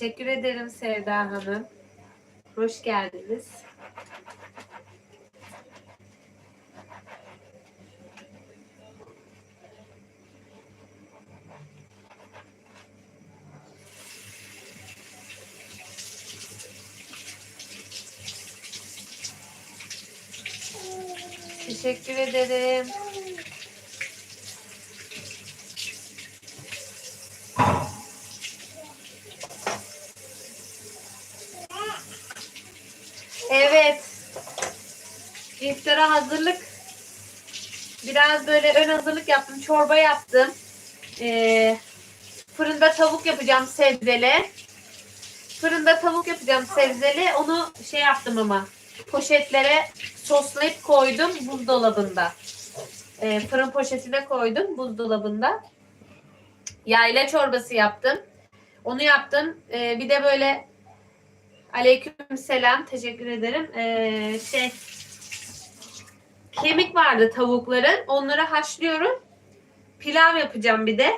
Teşekkür ederim Sevda Hanım. Hoş geldiniz. Teşekkür ederim. Evet. İftara hazırlık. Biraz böyle ön hazırlık yaptım. Çorba yaptım. Ee, fırında tavuk yapacağım sebzeli. Fırında tavuk yapacağım sebzeli. Onu şey yaptım ama poşetlere soslayıp koydum buzdolabında. Ee, fırın poşetine koydum buzdolabında. Yayla çorbası yaptım. Onu yaptım. Ee, bir de böyle aleyküm selam. Teşekkür ederim. Ee, şey kemik vardı tavukların. Onları haşlıyorum. Pilav yapacağım bir de.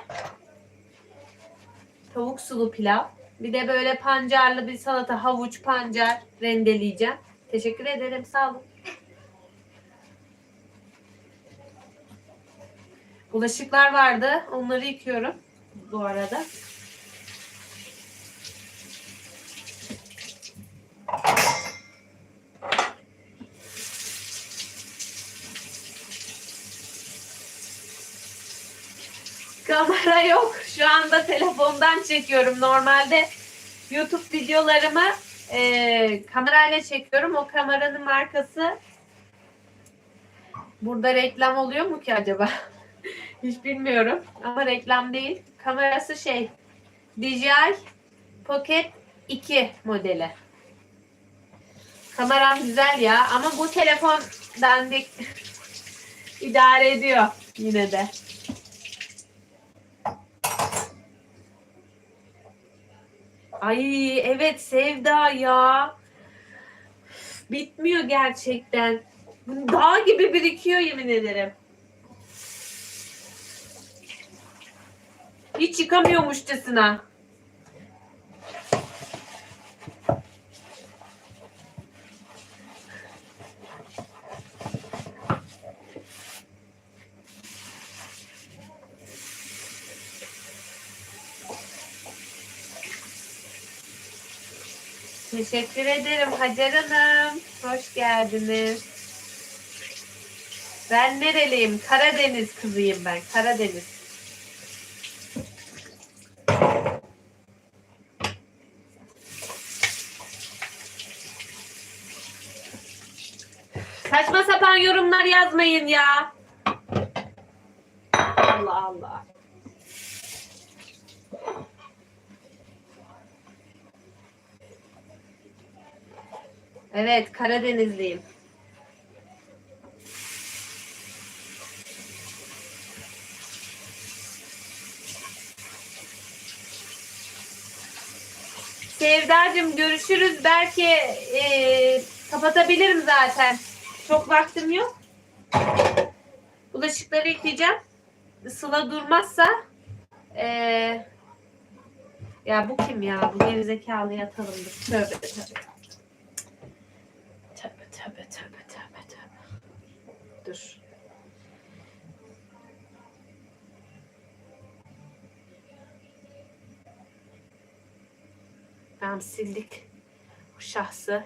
Tavuk sulu pilav. Bir de böyle pancarlı bir salata, havuç, pancar rendeleyeceğim. Teşekkür ederim. Sağ olun. Bulaşıklar vardı. Onları yıkıyorum bu arada. Kamera yok. Şu anda telefondan çekiyorum. Normalde YouTube videolarımı e, kamerayla çekiyorum. O kameranın markası burada reklam oluyor mu ki acaba? Hiç bilmiyorum. Ama reklam değil. Kamerası şey DJI Pocket 2 modeli. Kameram güzel ya. Ama bu telefon dandik idare ediyor yine de. Ay evet Sevda ya. Bitmiyor gerçekten. Dağ gibi birikiyor yemin ederim. Hiç yıkamıyormuşçasına. Teşekkür ederim Hacer Hanım. Hoş geldiniz. Ben nereliyim? Karadeniz kızıyım ben. Karadeniz. Saçma sapan yorumlar yazmayın ya. Allah Allah. Evet, Karadenizliyim. Sevdacığım görüşürüz. Belki e, kapatabilirim zaten. Çok vaktim yok. Bulaşıkları yıkayacağım. Sıla durmazsa e, ya bu kim ya? Bu gerizekalıyı atalım. Tövbe. Tövbe tövbe tövbe tövbe tövbe. Dur. Tamam sildik o şahsı.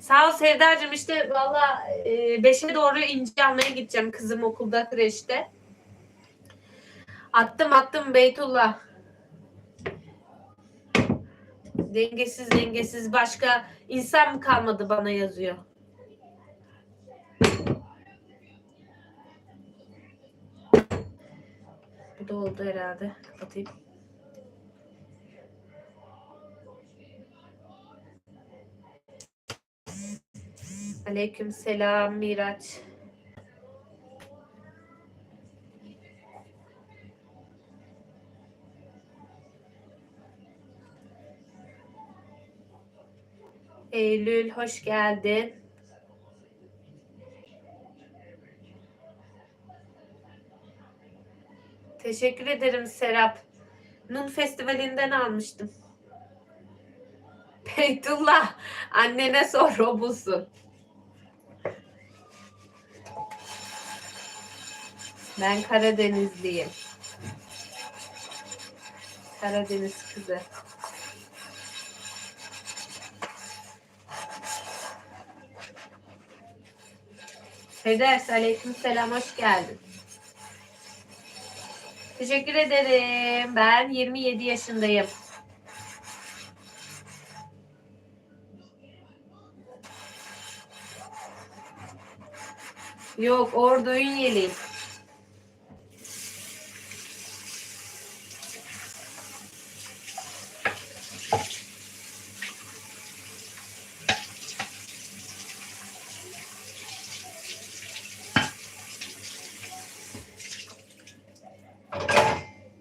Sağ ol Sevdacığım işte valla e, doğru ince almaya gideceğim kızım okulda kreşte. Attım attım Beytullah. Dengesiz dengesiz başka insan mı kalmadı bana yazıyor. Bu da oldu herhalde. Kapatayım. Aleyküm selam Miraç. Eylül hoş geldin. Teşekkür ederim Serap. Nun Festivali'nden almıştım. Beytullah annene sor o bulsun. Ben Karadenizliyim. Karadeniz kızı. Feders aleyküm selam hoş geldin. Teşekkür ederim. Ben 27 yaşındayım. Yok Ordu Ünyeliyim.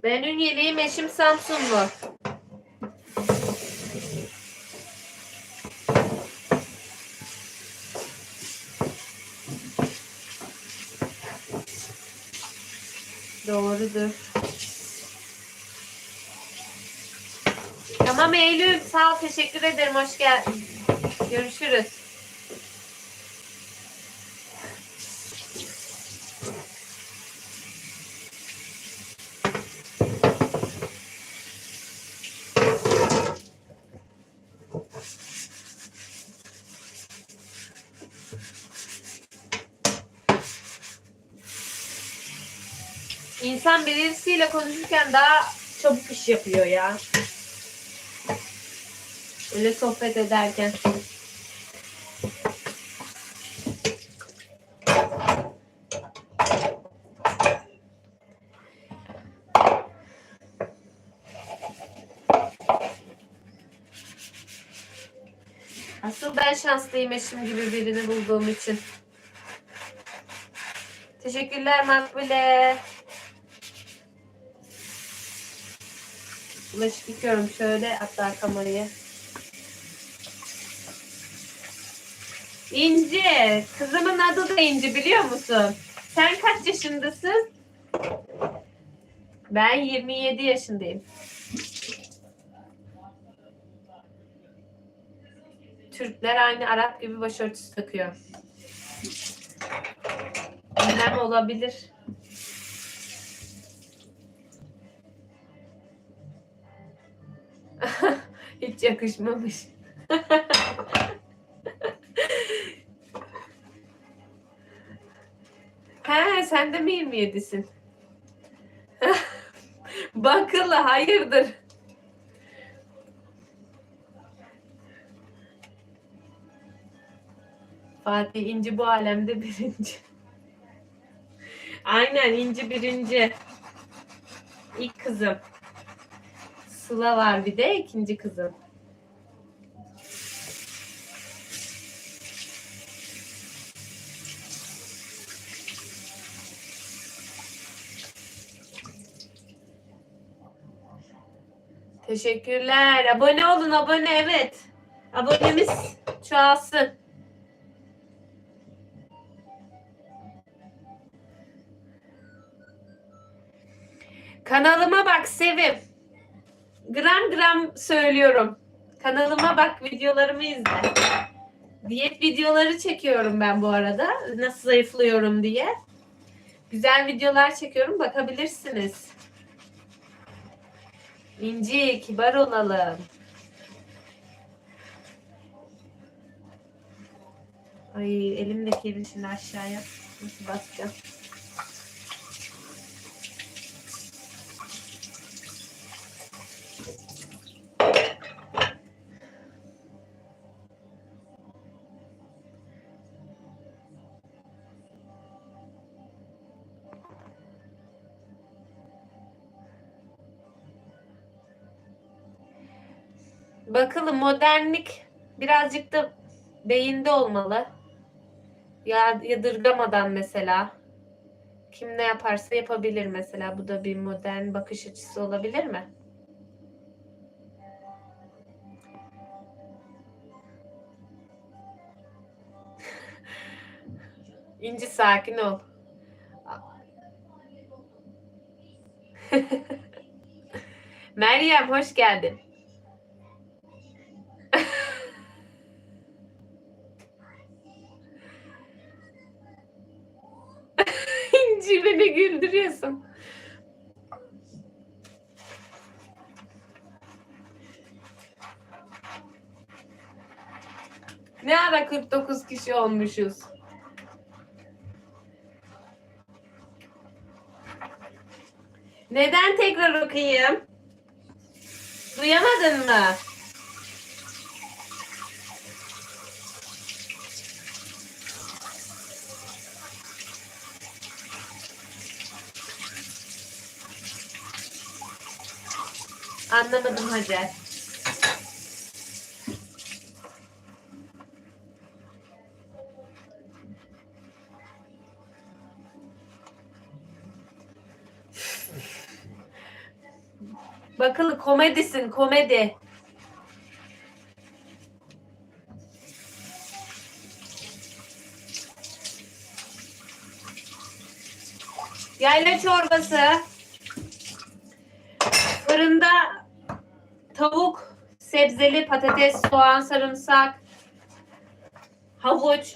Ben Ünyeliyim, eşim Samsunlu. Doğrudur. Tamam Eylül, sağ ol, teşekkür ederim, hoş geldin. Görüşürüz. İnsan birisiyle konuşurken daha çabuk iş yapıyor ya. Öyle sohbet ederken. Asıl ben şanslıyım eşim gibi birini bulduğum için. Teşekkürler Makbule. Bulaşık yıkıyorum şöyle hatta kamerayı. İnci. Kızımın adı da İnci biliyor musun? Sen kaç yaşındasın? Ben 27 yaşındayım. Türkler aynı Arap gibi başörtüsü takıyor. Bilmem olabilir. Hiç yakışmamış. He sen de mi 27'sin? Bakılı hayırdır? Fatih İnci bu alemde birinci. Aynen İnci birinci. İlk kızım. Sıla var bir de ikinci kızım. Teşekkürler. Abone olun abone evet. Abonemiz çoğalsın. Kanalıma bak Sevim. Gram gram söylüyorum. Kanalıma bak videolarımı izle. Diyet videoları çekiyorum ben bu arada. Nasıl zayıflıyorum diye. Güzel videolar çekiyorum. Bakabilirsiniz. İnci kibar olalım. Ay kirli şimdi aşağıya. Nasıl basacağım? Bakalım modernlik birazcık da beyinde olmalı. Ya yadırgamadan mesela. Kim ne yaparsa yapabilir mesela. Bu da bir modern bakış açısı olabilir mi? İnci sakin ol. Meryem hoş geldin. İnci beni güldürüyorsun. Ne ara 49 kişi olmuşuz? Neden tekrar okuyayım? Duyamadın mı? Anlamadım Hacer. Bakılı komedisin komedi. Yayla çorbası. Fırında tavuk, sebzeli, patates, soğan, sarımsak, havuç.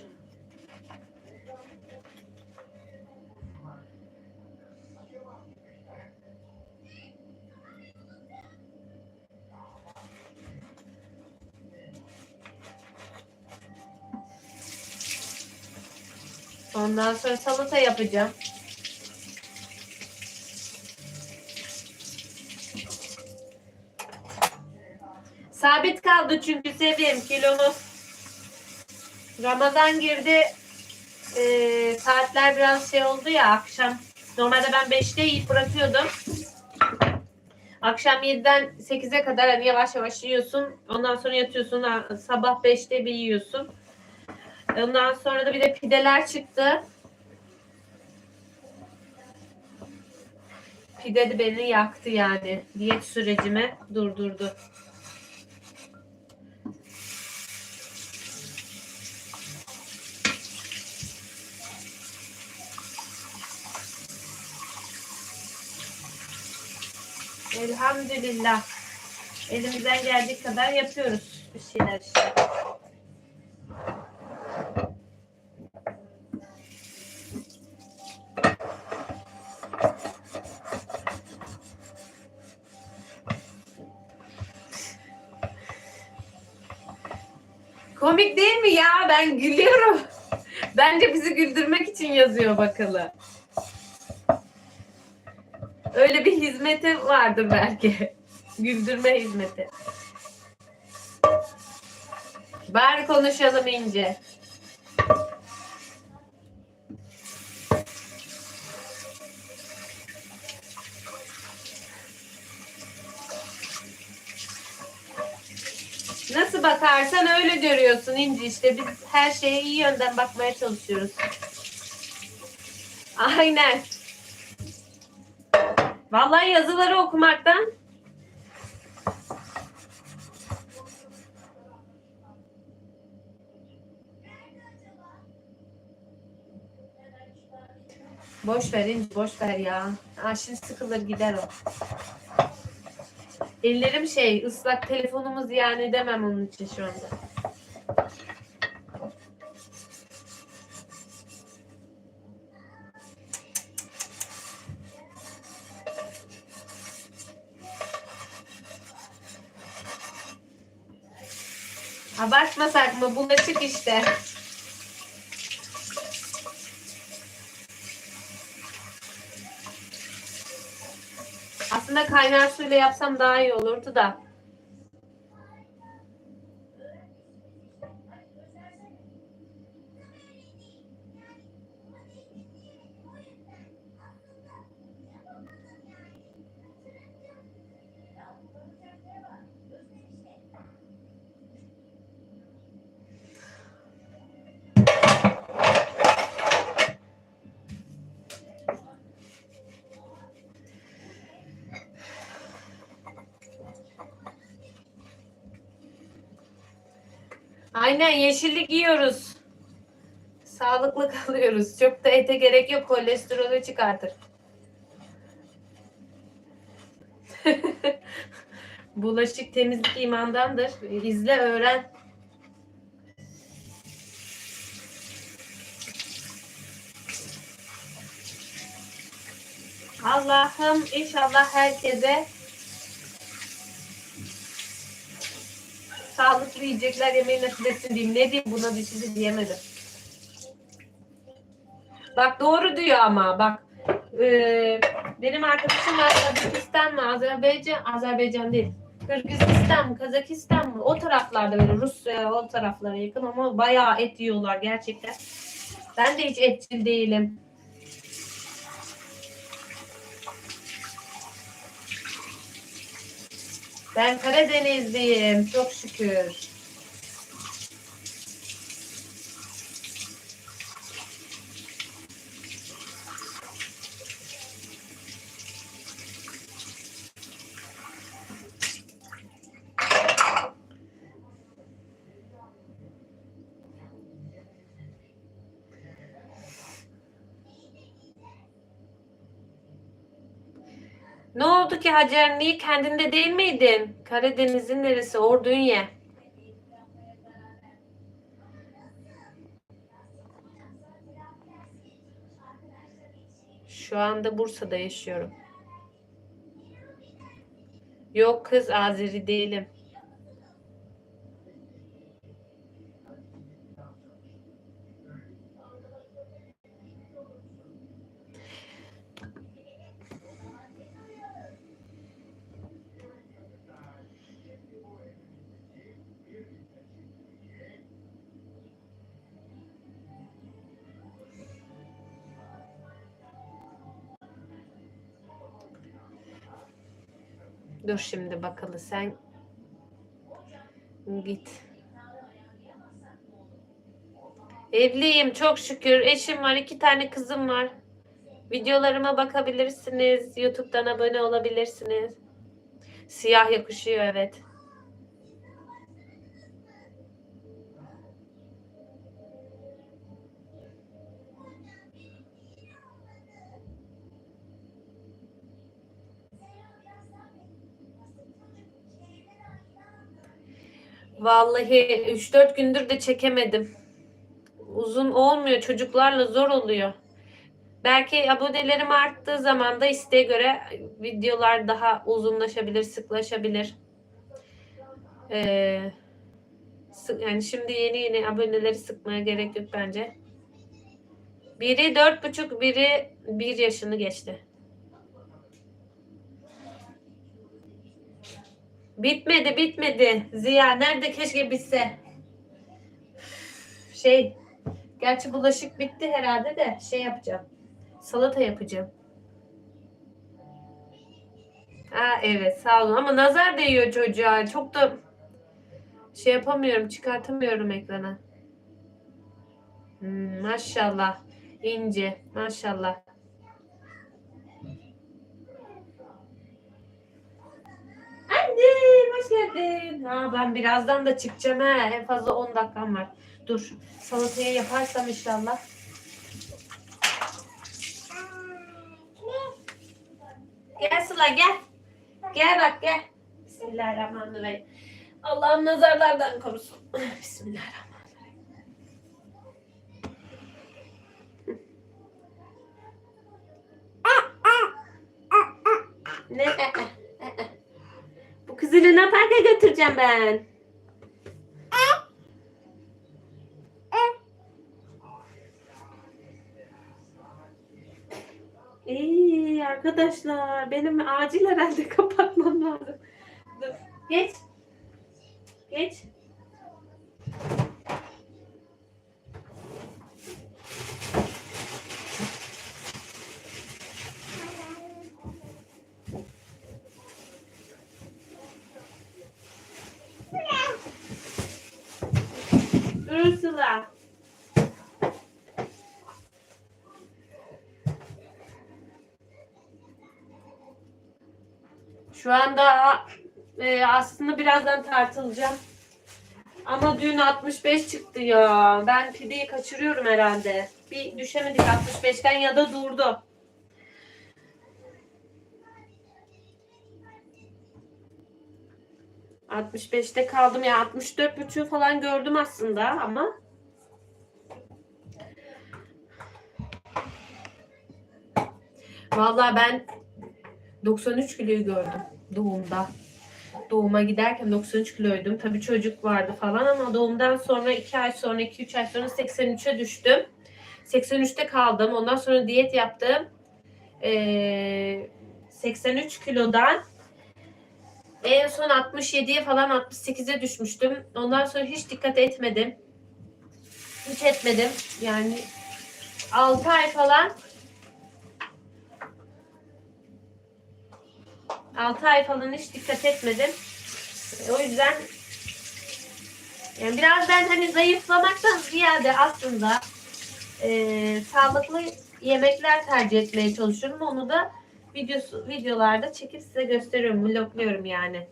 Ondan sonra salata yapacağım. Sabit kaldı çünkü sevim kilomuz. Ramazan girdi. Ee, saatler biraz şey oldu ya akşam. Normalde ben 5'te yiyip bırakıyordum. Akşam 7'den 8'e kadar hani yavaş yavaş yiyorsun. Ondan sonra yatıyorsun. Sabah 5'te bir yiyorsun. Ondan sonra da bir de pideler çıktı. Pide de beni yaktı yani. Diyet sürecimi durdurdu. Elhamdülillah. Elimizden geldiği kadar yapıyoruz bir şeyler işte. Komik değil mi ya? Ben gülüyorum. Bence bizi güldürmek için yazıyor bakalı. Öyle bir hizmeti vardır belki. Güldürme hizmeti. Bari konuşalım ince. Nasıl bakarsan öyle görüyorsun İnci işte biz her şeye iyi yönden bakmaya çalışıyoruz. Aynen. Vallahi yazıları okumaktan Boş ver İnci boş ver ya. Aa, şimdi sıkılır gider o. Ellerim şey ıslak telefonumuz yani demem onun için şu anda. Abartmasak mı? Bulaşık işte. Aslında kaynar suyla yapsam daha iyi olurdu da. Aynen yeşillik yiyoruz. Sağlıklı kalıyoruz. Çok da ete gerek yok. Kolesterolü çıkartır. Bulaşık temizlik imandandır. İzle öğren. Allah'ım inşallah herkese sağlıklı yiyecekler yemeyi nasip etsin diyeyim. Ne diyeyim buna bir şey diyemedim. Bak doğru diyor ama bak ee, benim arkadaşım var Kazakistan mı Azerbaycan Azerbaycan değil Kırgızistan mı Kazakistan mı o taraflarda böyle Rusya o taraflara yakın ama bayağı et yiyorlar gerçekten. Ben de hiç etçil değilim. Ben Karadenizliyim çok şükür. Ne oldu ki Hacer? Niye kendinde değil miydin? Karadeniz'in neresi? Ordunye. Şu anda Bursa'da yaşıyorum. Yok kız Azeri değilim. Dur şimdi bakalım sen git. Evliyim çok şükür. Eşim var, iki tane kızım var. Videolarıma bakabilirsiniz. YouTube'dan abone olabilirsiniz. Siyah yakışıyor evet. Vallahi 3-4 gündür de çekemedim. Uzun olmuyor. Çocuklarla zor oluyor. Belki abonelerim arttığı zaman da isteğe göre videolar daha uzunlaşabilir, sıklaşabilir. Ee, yani şimdi yeni yeni aboneleri sıkmaya gerek yok bence. Biri dört buçuk, biri bir yaşını geçti. Bitmedi, bitmedi. Ziya nerede keşke bitse. Şey, gerçi bulaşık bitti herhalde de şey yapacağım. Salata yapacağım. Ha evet sağ olun ama nazar değiyor çocuğa. Çok da şey yapamıyorum, çıkartamıyorum ekrana. Hmm, maşallah. ince, maşallah. Anne hoş geldin. Ha, ben birazdan da çıkacağım ha. En fazla 10 dakikam var. Dur. Salatayı yaparsam inşallah. Gel Sıla gel. Gel bak gel. Bismillahirrahmanirrahim. Allah'ım nazarlardan korusun. Bismillahirrahmanirrahim. Ne? Kızı Luna Park'a götüreceğim ben. İyi arkadaşlar benim acil herhalde kapatmam lazım. Dur. Geç. Geç. Sıla. Şu anda e, aslında birazdan tartılacağım. Ama dün 65 çıktı ya. Ben pideyi kaçırıyorum herhalde. Bir düşemedik 65'ten ya da durdu. 65'te kaldım ya 64 buçuğu falan gördüm aslında ama Vallahi ben 93 kiloyu gördüm doğumda. Doğuma giderken 93 kiloydum. Tabii çocuk vardı falan ama doğumdan sonra 2 ay sonra 2-3 ay sonra 83'e düştüm. 83'te kaldım. Ondan sonra diyet yaptım. Ee, 83 kilodan en son 67'ye falan 68'e düşmüştüm. Ondan sonra hiç dikkat etmedim. Hiç etmedim. Yani 6 ay falan 6 ay falan hiç dikkat etmedim. E, O yüzden yani biraz ben hani zayıflamaktan ziyade aslında e, sağlıklı yemekler tercih etmeye çalışıyorum. Onu da videosu, videolarda çekip size gösteriyorum. Vlogluyorum yani.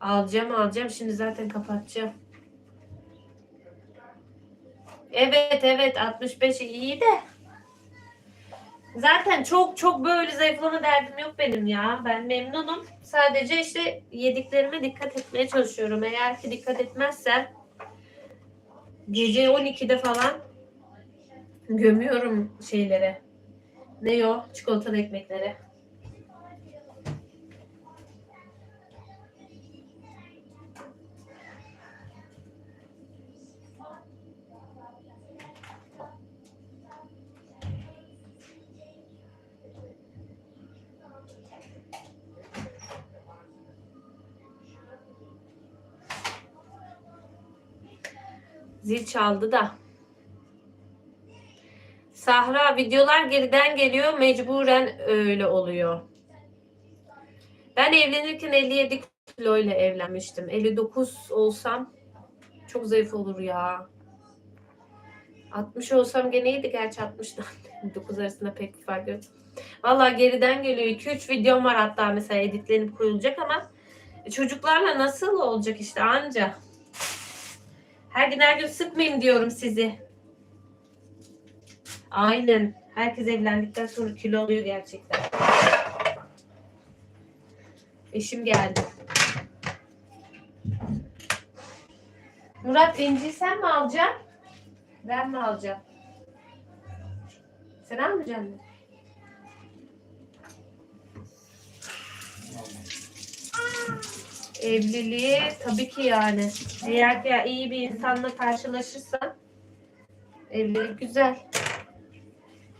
Alacağım alacağım. Şimdi zaten kapatacağım. Evet evet 65 iyi de. Zaten çok çok böyle zayıflama derdim yok benim ya. Ben memnunum. Sadece işte yediklerime dikkat etmeye çalışıyorum. Eğer ki dikkat etmezsem gece 12'de falan gömüyorum şeylere. Ne o? Çikolatalı ekmekleri. Zil çaldı da. Sahra videolar geriden geliyor. Mecburen öyle oluyor. Ben evlenirken 57 kilo ile evlenmiştim. 59 olsam çok zayıf olur ya. 60 olsam gene iyiydi. Gerçi 60'dan 59 arasında pek bir fark yok. Valla geriden geliyor. 2-3 videom var hatta mesela editlenip koyulacak ama çocuklarla nasıl olacak işte anca. Her gün her gün sıkmayayım diyorum sizi. Aynen. Herkes evlendikten sonra kilo alıyor gerçekten. Eşim geldi. Murat İnci sen mi alacaksın? Ben mi alacağım? Sen almayacaksın mı? Evliliği tabii ki yani. Eğer ki iyi bir insanla karşılaşırsan evlilik güzel.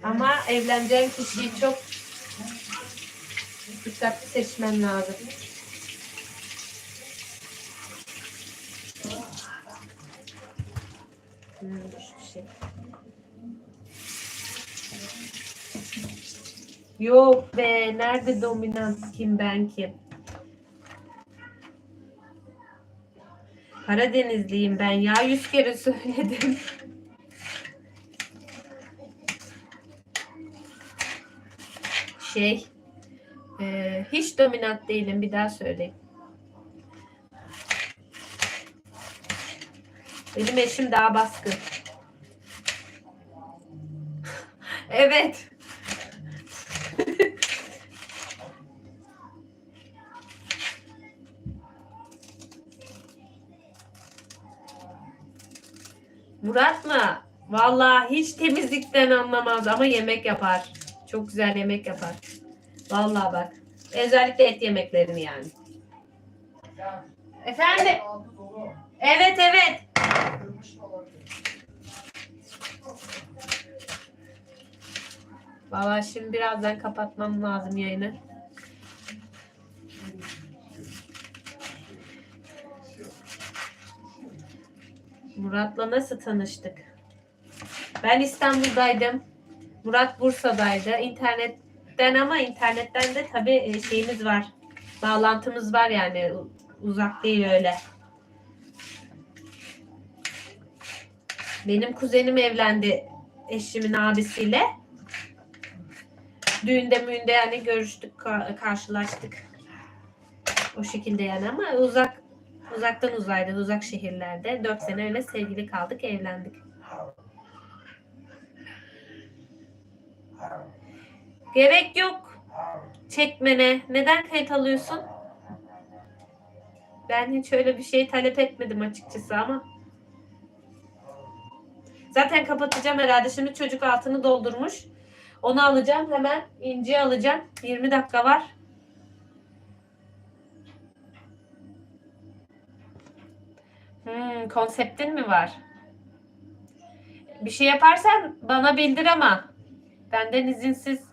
Ama evleneceğin kişiyi çok dikkatli seçmen lazım. Yok be, nerede dominant kim ben kim? Karadenizliyim ben ya yüz kere söyledim. Şey, e, hiç dominant değilim bir daha söyleyeyim. Benim eşim daha baskın. evet. Murat mı? Vallahi hiç temizlikten anlamaz ama yemek yapar. Çok güzel yemek yapar. Vallahi bak. Özellikle et yemeklerini yani. Efendim? Evet evet. Vallahi şimdi birazdan kapatmam lazım yayını. Murat'la nasıl tanıştık? Ben İstanbul'daydım. Murat Bursa'daydı. İnternetten ama internetten de tabii e, şeyimiz var. Bağlantımız var yani. Uzak değil öyle. Benim kuzenim evlendi eşimin abisiyle. Düğünde müğünde yani görüştük, ka- karşılaştık. O şekilde yani ama uzak uzaktan uzayda, uzak şehirlerde. Dört sene öyle sevgili kaldık, evlendik. Gerek yok. çekmene neden kayıt alıyorsun? Ben hiç öyle bir şey talep etmedim açıkçası ama. Zaten kapatacağım herhalde. Şimdi çocuk altını doldurmuş. Onu alacağım hemen. İnci alacağım. 20 dakika var. Hmm, konseptin mi var? Bir şey yaparsan bana bildir ama. Benden izinsiz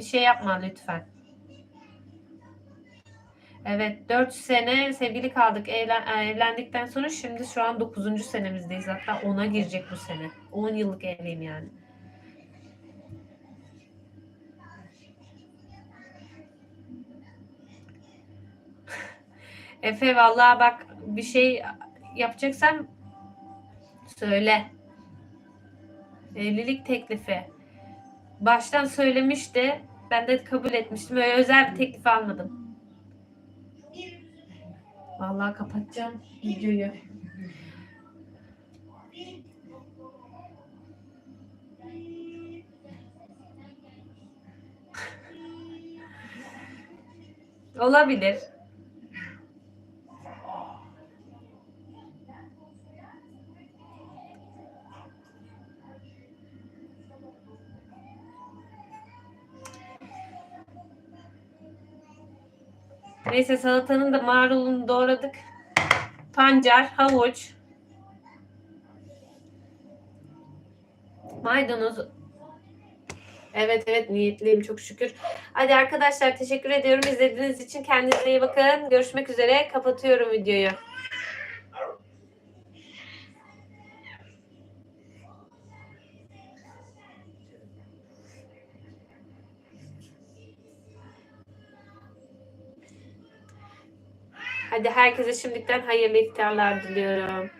bir şey yapma lütfen. Evet 4 sene sevgili kaldık. E, evlendikten sonra şimdi şu an 9. senemizdeyiz. Hatta 10'a girecek bu sene. 10 yıllık evliyim yani. Efe vallahi bak bir şey yapacaksan söyle. Evlilik teklifi. Baştan söylemişti. Ben de kabul etmiştim. Öyle özel bir teklif almadım. Vallahi kapatacağım videoyu. Olabilir. Neyse salatanın da marulunu doğradık. Pancar, havuç. Maydanoz. Evet evet niyetliyim çok şükür. Hadi arkadaşlar teşekkür ediyorum izlediğiniz için. Kendinize iyi bakın. Görüşmek üzere. Kapatıyorum videoyu. Herkese şimdiden hayırlı iftarlar diliyorum.